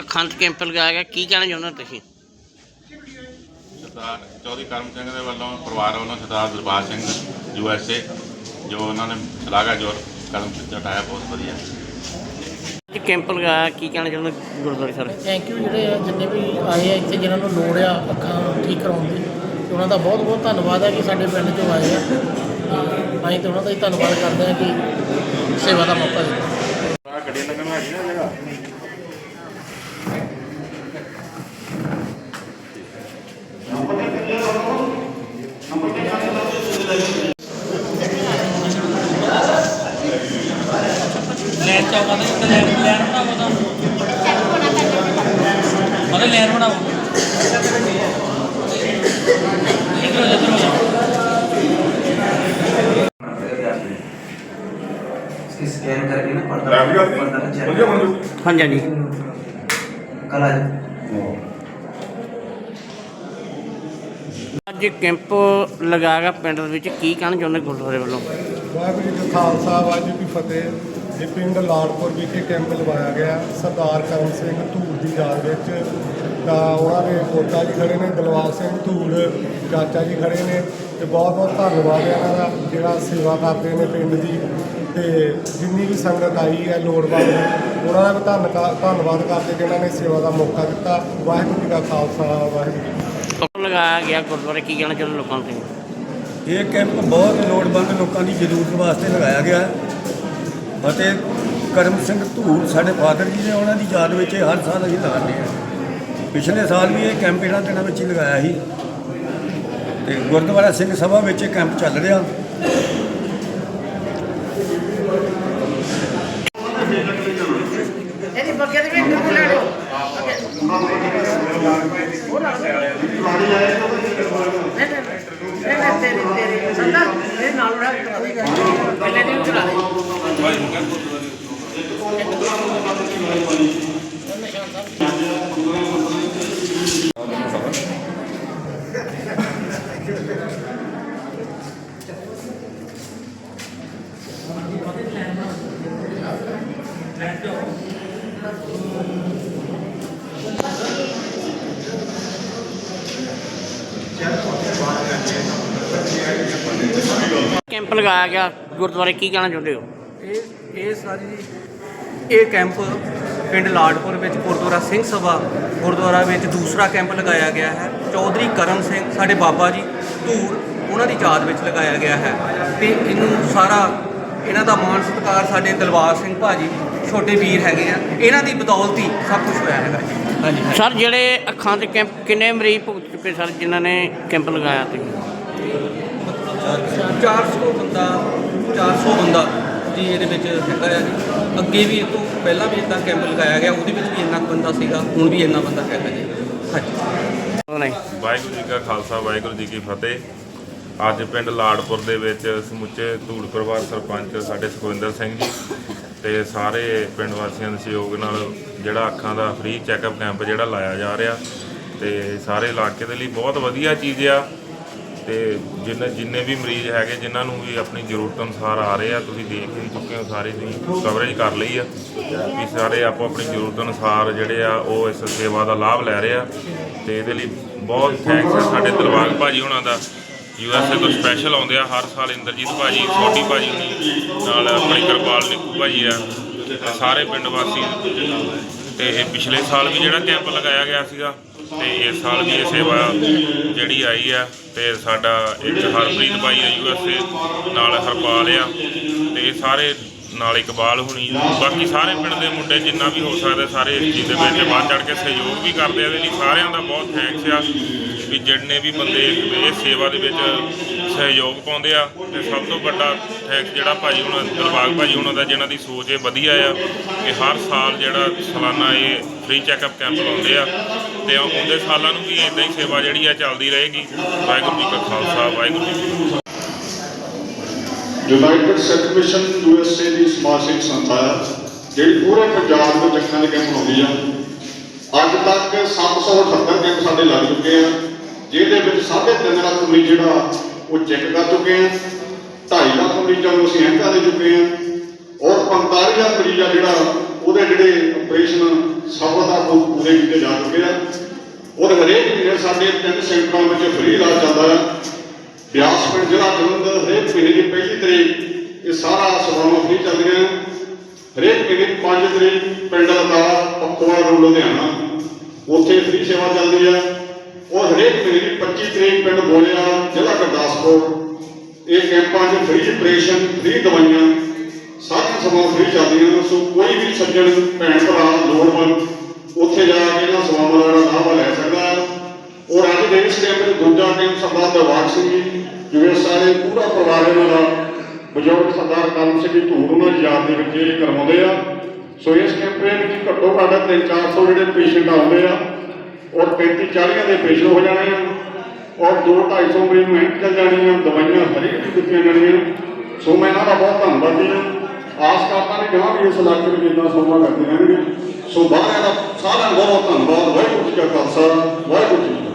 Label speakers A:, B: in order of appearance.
A: ਅਖੰਡ camp ਲਗਾਇਆ ਗਿਆ। ਕੀ ਕਹਿਣਾ ਚਾਹੁੰਦੇ ਹੋ ਤੁਸੀਂ?
B: ਸਰਦਾਰ ਚੌਧਰੀ ਕਰਮ ਸਿੰਘ ਦੇ ਵੱਲੋਂ ਪਰਿਵਾਰ ਵੱਲੋਂ Sardar Darbar Singh U S A ਜੋ ਉਹਨਾਂ ਨੇ ਸ਼ਲਾਘਾ ਜੋਰ ਕਦਮ ਚਟਾਇਆ ਬਹੁਤ ਵਧੀਆ।
A: ਇਹ ਕੈਂਪ ਲਗਾਇਆ ਕੀ ਕਹਿਣਾ ਚਾਹੁੰਦੇ ਗੁਰਦੁਆਰੇ ਸਰ
C: ਥੈਂਕ ਯੂ ਜਿਹੜੇ ਆ ਜਿੰਨੇ ਵੀ ਆਏ ਆ ਇੱਥੇ ਜਿਨ੍ਹਾਂ ਨੂੰ ਲੋੜ ਆ ਅੱਖਾਂ ਠੀਕ ਕਰਾਉਣ ਦੀ ਤੇ ਉਹਨਾਂ ਦਾ ਬਹੁਤ ਬਹੁਤ ਧੰਨਵਾਦ ਹੈ ਕਿ ਸਾਡੇ ਪਿੰਡ 'ਚੋਂ ਆਏ ਆ। ਤੇ ਅਸੀਂ ਤੇ ਉਹਨਾਂ ਦਾ ਹੀ ਧੰਨਵਾਦ ਕਰਦੇ ਹਾਂ ਕਿ ਸੇਵਾ ਦਾ ਮੌਕਾ ਦਿੱਤਾ।
B: ਆ ਗੱਡੀਆਂ ਲੱਗਣ ਲੱਗੀ ਨਾ ਜਗ੍ਹਾ
D: ਲੈਣ ਚਾਹੁੰਦਾ ਤਾਂ ਇੱਕ ਲੈਣ ਲੈਣ ਬਣਾਵੋ ਤਾਂ। ਉਹਦੇ ਲੈਣ ਬਣਾਵੋ ਇਧਰ ਹੋ ਜਾ ਇਧਰ ਹੋ ਜਾ
E: इसकी स्कैन करके ना पर्दा पर्दा का चेक
A: ਹਾਂਜੀ ਹਾਂਜੀ
E: कल आ जाओ
A: ਅੱਜ ਕੈਂਪ ਲਗਾਇਆ ਗਿਆ ਪਿੰਡ ਦੇ ਵਿੱਚ ਕੀ ਕਹਿਣਾ ਚਾਹੁੰਦੇ ਗੁਰਦੁਆਰੇ ਵੱਲੋਂ
F: ਵਾਹਿਗੁਰੂ ਜੀ ਕਾ ਖਾਲਸਾ ਵਾਹਿਗੁਰੂ ਜੀ ਕੀ ਫਤਿਹ ਇਹ ਪਿੰਡ ਲਾੜਪੁਰ ਵਿਖੇ ਕੈਂਪ ਲਗਾਇਆ ਗਿਆ ਸਰਦਾਰ ਕਰਮ ਸਿੰਘ ਧੂੜ ਦੀ ਯਾਦ ਵਿੱਚ ਤਾਂ ਉਹਨਾਂ ਦੇ ਪੋਤਾ ਜੀ ਖੜੇ ਨੇ ਦਲਵਾਰ ਸਿੰਘ ਧੂੜ ਚਾਚਾ ਜੀ ਖੜੇ ਨੇ ਤੇ ਬਹੁਤ ਬਹੁਤ ਧੰਨਵਾਦ ਹੈ ਇਹਨਾਂ ਦਾ ਜਿਹੜਾ ਸੇਵਾ ਕਰਦੇ ਨੇ ਪਿੰਡ ਦੀ ਤੇ ਜਿੰਨੀ ਵੀ ਸੰਗਤ ਆਈ ਹੈ ਲੋੜਵੰਦ ਉਹਨਾਂ ਦਾ ਵੀ ਧੰਨ ਧੰਨਵਾਦ ਕਰਦੇ ਜਿਨ੍ਹਾਂ ਨੇ ਸੇਵਾ ਦਾ ਮੌਕਾ ਦਿੱਤਾ। ਵਾਹਿਗੁਰੂ ਜੀ ਕਾ ਖਾਲਸਾ ਵਾਹਿਗੁਰੂ ਜੀ ਕੀ ਫਤਿਹ।
A: ਕੈਂਪ ਲਗਾਇਆ ਗਿਆ ਗੁਰਦੁਆਰੇ? ਕੀ ਕਹਿਣਾ ਚਾਹੁੰਦੇ ਲੋਕਾਂ ਨੂੰ
G: ਇਹ ਕੈਂਪ ਬਹੁਤ ਲੋੜਵੰਦ ਲੋਕਾਂ ਦੀ ਜ਼ਰੂਰਤ ਵਾਸਤੇ ਲਗਾਇਆ ਗਿਆ ਹੈ। ਅਤੇ ਕਰਮ ਸਿੰਘ ਧੂੜ ਸਾਡੇ ਫਾਦਰ ਜੀ ਨੇ ਉਹਨਾਂ ਦੀ ਯਾਦ ਵਿੱਚ ਹਰ ਸਾਲ ਅਸੀਂ ਲਗਾਉਂਦੇ ਹਾਂ। ਪਿਛਲੇ ਸਾਲ ਵੀ ਇਹ ਕੈਂਪ ਇਹਨਾਂ ਦਿਨਾਂ ਵਿੱਚ ਹੀ ਲਗਾਇਆ ਸੀ। ਤੇ ਗੁਰਦੁਆਰਾ ਸਿੰਘ ਸਭਾ ਵਿੱਚ ਇਹ ਕੈਂਪ ਚੱਲ ਰਿਹਾ
C: ਇਹਦੀ ਬੱਗੇ ਦੇ ਵੀ ਇੰਟਰਵਿਊ ਲੈ ਲਿਓ ਉਹ ਲਾ ਨਹੀਂ ਨਹੀਂ ਤੇਰੀ ਤੇਰੀ ਸੰਦਾ ਇਹ ਨਾਲ ਉੜਾ ਕੇ ਕਰਾ ਦੇ ਪਹਿਲੇ ਦਿਨ ਕਰਾ ਦੇ
A: ਕੈਂਪ ਲਗਾਇਆ ਗਿਆ? ਗੁਰਦੁਆਰੇ ਕੀ ਕਹਿਣਾ ਚਾਹੁੰਦੇ ਹੋ?
D: ਇਹ ਇਹ ਸਾਰੀ ਇਹ ਕੈਂਪ ਪਿੰਡ ਲਾੜਪੁਰ ਵਿੱਚ ਗੁਰਦੁਆਰਾ ਸਿੰਘ ਸਭਾ ਗੁਰਦੁਆਰਾ ਵਿੱਚ ਦੂਸਰਾ ਕੈਂਪ ਲਗਾਇਆ ਗਿਆ ਹੈ। ਚੌਧਰੀ ਕਰਮ ਸਿੰਘ ਸਾਡੇ ਬਾਬਾ ਜੀ ਧੂੜ ਉਹਨਾਂ ਦੀ ਯਾਦ ਵਿੱਚ ਲਗਾਇਆ ਗਿਆ ਹੈ। ਤੇ ਇਹਨੂੰ ਸਾਰਾ ਇਹਨਾਂ ਦਾ ਮਾਣ ਸਤਿਕਾਰ ਸਾਡੇ ਦਲਵਾਰ ਸਿੰਘ ਭਾਜੀ ਛੋਟੇ ਵੀਰ ਹੈਗੇ ਆ। ਇਹਨਾਂ ਦੀ ਬਦੌਲਤ ਹੀ ਸਭ ਕੁਝ ਹੋਇਆ ਹੈਗਾ ਜੀ। ਹਾਂਜੀ
A: ਸਰ ਜਿਹੜੇ ਅੱਖਾਂ ਦੇ ਕੈਂਪ ਕਿੰਨੇ ਮਰੀਜ਼ ਭੁਗਤ ਚੁੱਕੇ ਸਰ ਜਿਨ੍ਹਾਂ ਨੇ ਕੈਂਪ ਲਗਾਇਆ ਤੁਸੀਂ?
D: 400 ਬੰਦਾ 400 ਬੰਦਾ ਜੀ ਇਹਦੇ ਵਿੱਚ ਹੈਗਾ ਆ ਜੀ। ਅੱਗੇ ਵੀ ਇਹ ਤੋਂ ਪਹਿਲਾਂ ਵੀ ਇਦਾਂ ਕੈਂਪ ਲਗਾਇਆ ਗਿਆ ਉਹਦੇ ਵਿੱਚ ਵੀ ਇੰਨਾ ਕੁ ਬੰਦਾ ਸੀਗਾ ਹੁਣ ਵੀ ਇੰਨਾ ਬੰਦਾ ਹੈਗਾ ਜੀ। ਹਾਂਜੀ।
A: ਨਹੀਂ।
B: ਵਾਹਿਗੁਰੂ ਜੀ ਕਾ ਖਾਲਸਾ ਵਾਹਿਗੁਰੂ ਜੀ ਕੀ ਫਤਿਹ। ਅੱਜ ਪਿੰਡ ਲਾੜਪੁਰ ਦੇ ਵਿੱਚ ਸਮੁੱਚੇ ਧੂੜ ਪਰਿਵਾਰ ਸਰਪੰਚ ਸਾਡੇ ਸੁਖਵਿੰਦਰ ਸਿੰਘ ਜੀ ਤੇ ਸਾਰੇ ਪਿੰਡ ਵਾਸੀਆਂ ਦੇ ਸਹਿਯੋਗ ਨਾਲ ਜਿਹੜਾ ਅੱਖਾਂ ਦਾ ਫ੍ਰੀ ਚੈੱਕਅਪ ਕੈਂਪ ਜਿਹੜਾ ਲਾਇਆ ਜਾ ਰਿਹਾ ਤੇ ਸਾਰੇ ਇਲਾਕੇ ਦੇ ਲਈ ਬਹੁਤ ਵਧੀਆ ਚੀਜ਼ ਆ। ਤੇ ਜਿੰਨੇ ਜਿੰਨੇ ਵੀ ਮਰੀਜ਼ ਹੈਗੇ ਜਿਨ੍ਹਾਂ ਨੂੰ ਵੀ ਆਪਣੀ ਜ਼ਰੂਰਤ ਅਨੁਸਾਰ ਆ ਰਹੇ ਆ, ਤੁਸੀਂ ਦੇਖ ਵੀ ਚੁੱਕੇ ਹੋ, ਸਾਰੇ ਦੀ ਕਵਰੇਜ ਕਰ ਲਈ ਆ ਵੀ ਸਾਰੇ ਆਪੋ ਆਪਣੀ ਜ਼ਰੂਰਤ ਅਨੁਸਾਰ ਜਿਹੜੇ ਆ, ਉਹ ਇਸ ਸੇਵਾ ਦਾ ਲਾਭ ਲੈ ਰਹੇ ਆ ਤੇ ਇਹਦੇ ਲਈ ਬਹੁਤ ਥੈਂਕਸ ਆ ਸਾਡੇ ਦਿਲਵਾਗ ਭਾਜੀ ਹੁਣਾਂ ਦਾ। ਯੂ ਐਸ ਏ ਤੋਂ ਸਪੈਸ਼ਲ ਆਉਂਦੇ ਆ, ਹਰ ਸਾਲ ਇੰਦਰਜੀਤ ਭਾਜੀ ਛੋਟੀ ਭਾਜੀ ਹੁਣੀ, ਨਾਲ ਆਪਣੀ ਕਿਰਪਾਲ ਨਿੱਕੂ ਭਾਜੀ ਆ ਸਾਰੇ ਪਿੰਡ ਵਾਸੀ। ਤੇ ਇਹ ਪਿਛਲੇ ਸਾਲ ਵੀ ਜਿਹੜਾ ਕੈਂਪ ਲਗਾਇਆ ਗਿਆ ਸੀਗਾ ਤੇ ਇਸ ਸਾਲ ਵੀ ਇਹ ਸੇਵਾ ਜਿਹੜੀ ਆਈ ਆ ਤੇ ਸਾਡਾ ਇੱਕ ਹਰਪ੍ਰੀਤ ਭਾਈ ਆ ਯੂ ਐਸ ਏ ਨਾਲ ਹਰਪਾਲ ਆ ਤੇ ਇਹ ਸਾਰੇ ਨਾਲ ਇਕਬਾਲ ਹੋਣੀ ਬਾਕੀ ਸਾਰੇ ਪਿੰਡ ਦੇ ਮੁੰਡੇ ਜਿੰਨਾ ਵੀ ਹੋ ਸਕਦਾ ਸਾਰੇ ਇਸ ਚੀਜ਼ ਦੇ ਵਿੱਚ ਵੱਧ ਚੜ ਕੇ ਸਹਿਯੋਗ ਵੀ ਕਰਦੇ ਆ। ਇਹਦੇ ਲਈ ਸਾਰਿਆਂ ਦਾ ਬਹੁਤ ਥੈਂਕਸ ਆ। ਵੀ ਜਿੰਨੇ ਵੀ ਬੰਦੇ ਇਹ ਸੇਵਾ ਦੇ ਵਿੱਚ ਸਹਿਯੋਗ ਪਾਉਂਦੇ ਆ, ਤੇ ਸਭ ਤੋਂ ਵੱਡਾ ਥੈਂਕਸ ਜਿਹੜਾ ਭਾਜੀ ਉਹਨਾਂ, ਦਿਲਬਾਗ ਭਾਜੀ ਉਹਨਾਂ ਦਾ, ਜਿਨ੍ਹਾਂ ਦੀ ਸੋਚ ਇਹ ਵਧੀਆ ਆ ਕਿ ਹਰ ਸਾਲ ਜਿਹੜਾ ਸਾਲਾਨਾ ਇਹ ਫ੍ਰੀ ਚੈੱਕਅਪ ਕੈਂਪ ਲਾਉਂਦੇ ਆ, ਤੇ ਆਉਂਦੇ ਸਾਲਾਂ ਨੂੰ ਵੀ ਇਦਾਂ ਹੀ ਸੇਵਾ ਜਿਹੜੀ ਆ ਚੱਲਦੀ ਰਹੇਗੀ। ਵਾਹਿਗੁਰੂ ਜੀ ਕਾ ਖਾਲਸਾ, ਵਾਹਿਗੁਰੂ ਜੀ ਕੀ ਫਤਿਹ।
H: ਯੂਨਾਈਟਿਡ ਸਿੱਖ ਮਿਸ਼ਨ ਯੂਐਸਏ ਦੀ ਸਮਾਜ ਸੇਵੀ ਸੰਸਥਾ ਹੈ ਜਿਹੜੀ ਪੂਰੇ ਪੰਜਾਬ ਨੂੰ ਅੱਖਾਂ ਦੇ ਕੈਂਪ ਲਾਉਂਦੀ ਆ। ਅੱਜ ਤੱਕ 778 ਕੈਂਪ ਸਾਡੇ ਲੱਗ ਚੁੱਕੇ ਆ। ਜਿਹਦੇ ਵਿੱਚ 3.5 ਲੱਖ ਮਰੀਜ਼ ਜਿਹੜਾ, ਉਹ ਚੈੱਕ ਕਰ ਚੁੱਕੇ ਆ। 2.5 ਲੱਖ ਮਰੀਜ਼ਾਂ ਨੂੰ ਅਸੀਂ ਐਂਕਾਂ ਦੇ ਚੁੱਕੇ ਹਾਂ ਔਰ 45000 ਮਰੀਜ਼ ਆ ਜਿਹੜਾ, ਉਹਦੇ ਜਿਹੜੇ ਆਪਰੇਸ਼ਨ ਸਫਲਤਾਪੂਰਵਕ ਪੂਰੇ ਕੀਤੇ ਜਾ ਚੁੱਕੇ ਆ। ਔਰ ਹਰੇਕ ਮਹੀਨੇ ਸਾਡੇ ਤਿੰਨ ਸੈਂਟਰਾਂ ਵਿੱਚ ਫ੍ਰੀ ਇਲਾਜ ਚੱਲਦਾ ਹੈ ਬਿਆਸ ਪਿੰਡ, ਜ਼ਿਲ੍ਹਾ ਜਲੰਧਰ, ਹਰੇਕ ਮਹੀਨੇ ਦੀ ਪਹਿਲੀ ਤਰੀਕ, ਇਹ ਸਾਰਾ ਸੇਵਾਵਾਂ ਫ੍ਰੀ ਚੱਲਦੀਆਂ ਹੈ। ਹਰੇਕ ਮਹੀਨੇ ਦੀ 5 ਤਰੀਕ, ਪਿੰਡ ਦਾ ਪੱਖੋਵਾਲ ਰੋਡ ਲੁਧਿਆਣਾ। ਉੱਥੇ ਫ੍ਰੀ ਸੇਵਾ ਚੱਲਦੀ ਹੈ ਔਰ ਹਰੇਕ ਮਹੀਨੇ ਦੀ 25 ਤਰੀਕ ਪਿੰਡ ਬੋਲਿਆ ਜ਼ਿਲ੍ਹਾ ਗੁਰਦਾਸਪੁਰ। ਇਹ ਕੈਂਪਾਂ 'ਚ ਫ੍ਰੀ ਆਪਰੇਸ਼ਨ ਫ੍ਰੀ ਦਵਾਈਆਂ, ਸਾਰੀਆਂ ਸੇਵਾਵਾਂ ਫ੍ਰੀ ਚੱਲਦੀਆਂ ਨੇ। ਸੋ ਕੋਈ ਵੀ ਸੱਜਣ, ਭੈਣ, ਭਰਾ ਲੋੜਵੰਦ ਉੱਥੇ ਜਾ ਕੇ ਇਹਨਾਂ ਸੇਵਾਵਾਂ ਦਾ ਲਾਭ ਲੈ ਸਕਦਾ ਹੈ। ਔਰ ਅੱਜ ਦੇ ਇਸ ਕੈਂਪ 'ਚ ਦੂਜਾ ਕੈਂਪ ਸਰਦਾਰ ਦਰਬਾਰ ਸਿੰਘ ਜੀ, ਜਿਵੇਂ ਸਾਰੇ ਪੂਰਾ ਪਰਿਵਾਰ ਇਹਨਾਂ ਦਾ ਬਜ਼ੁਰਗ ਸਰਦਾਰ ਕਰਮ ਸਿੰਘ ਜੀ ਧੂੜ ਉਹਨਾਂ ਦੀ ਯਾਦ ਦੇ ਵਿੱਚ ਇਹ ਕਰਵਾਉਂਦੇ ਆ। ਸੋ ਇਸ ਕੈਂਪ ਦੇ ਵਿੱਚ ਘੱਟੋ ਘੱਟ 3-400 ਜਿਹੜੇ ਪੇਸ਼ੈਂਟ ਆਉਂਦੇ ਆ ਔਰ 35-40 ਦੇ ਪੇਸ਼ ਹੋ ਜਾਣੇ ਆ ਔਰ 2-250 ਮਰੀਜ਼ ਨੂੰ ਐਂਟ ਚੱਲ ਜਾਣੀ ਆ ਦਵਾਈਆਂ ਹਰੇਕ ਦੀ ਦਿੱਤੀਆਂ ਜਾਣੀਆਂ ਸੋ ਮੈਂ ਇਹਨਾਂ ਦਾ ਬਹੁਤ ਧੰਨਵਾਦੀ ਹਾਂ। ਆਸ ਕਰਦਾ ਨੇ ਗਾਂ ਵੀ ਇਸ ਇਲਾਕੇ ਵਿੱਚ ਇਦਾਂ ਸੇਵਾ ਕਰਦੇ ਰਹਿਣਗੇ। ਸੋ ਬਾਹਰ ਦਾ ਸਾਰਿਆਂ ਦਾ ਬਹੁਤ ਬਹੁਤ ਧੰਨਵਾਦ। ਵਾਹਿਗੁਰੂ ਜੀ ਕਾ ਖਾਲਸਾ, ਵਾਹਿਗੁਰੂ ਜੀ